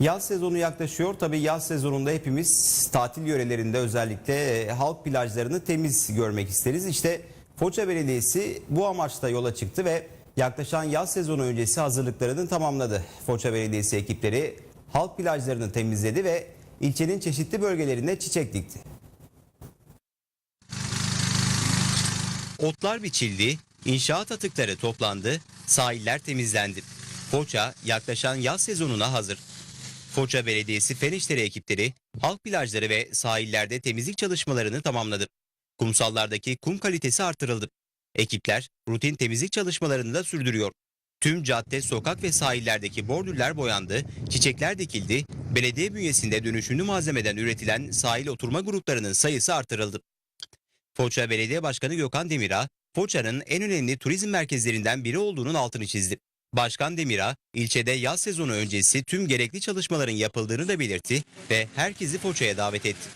Yaz sezonu yaklaşıyor. Tabii yaz sezonunda hepimiz tatil yörelerinde özellikle e, halk plajlarını temiz görmek isteriz. İşte Foça Belediyesi bu amaçla yola çıktı ve yaklaşan yaz sezonu öncesi hazırlıklarını tamamladı. Foça Belediyesi ekipleri halk plajlarını temizledi ve ilçenin çeşitli bölgelerinde çiçek dikti. Otlar biçildi, inşaat atıkları toplandı, sahiller temizlendi. Foça yaklaşan yaz sezonuna hazır. Foça Belediyesi Fen İşleri ekipleri halk plajları ve sahillerde temizlik çalışmalarını tamamladı. Kumsallardaki kum kalitesi artırıldı. Ekipler rutin temizlik çalışmalarını da sürdürüyor. Tüm cadde, sokak ve sahillerdeki bordürler boyandı, çiçekler dikildi, belediye bünyesinde dönüşümlü malzemeden üretilen sahil oturma gruplarının sayısı artırıldı. Foça Belediye Başkanı Gökhan Demirağ, Foça'nın en önemli turizm merkezlerinden biri olduğunun altını çizdi. Başkan Demirağ, ilçede yaz sezonu öncesi tüm gerekli çalışmaların yapıldığını da belirtti ve herkesi Foça'ya davet etti.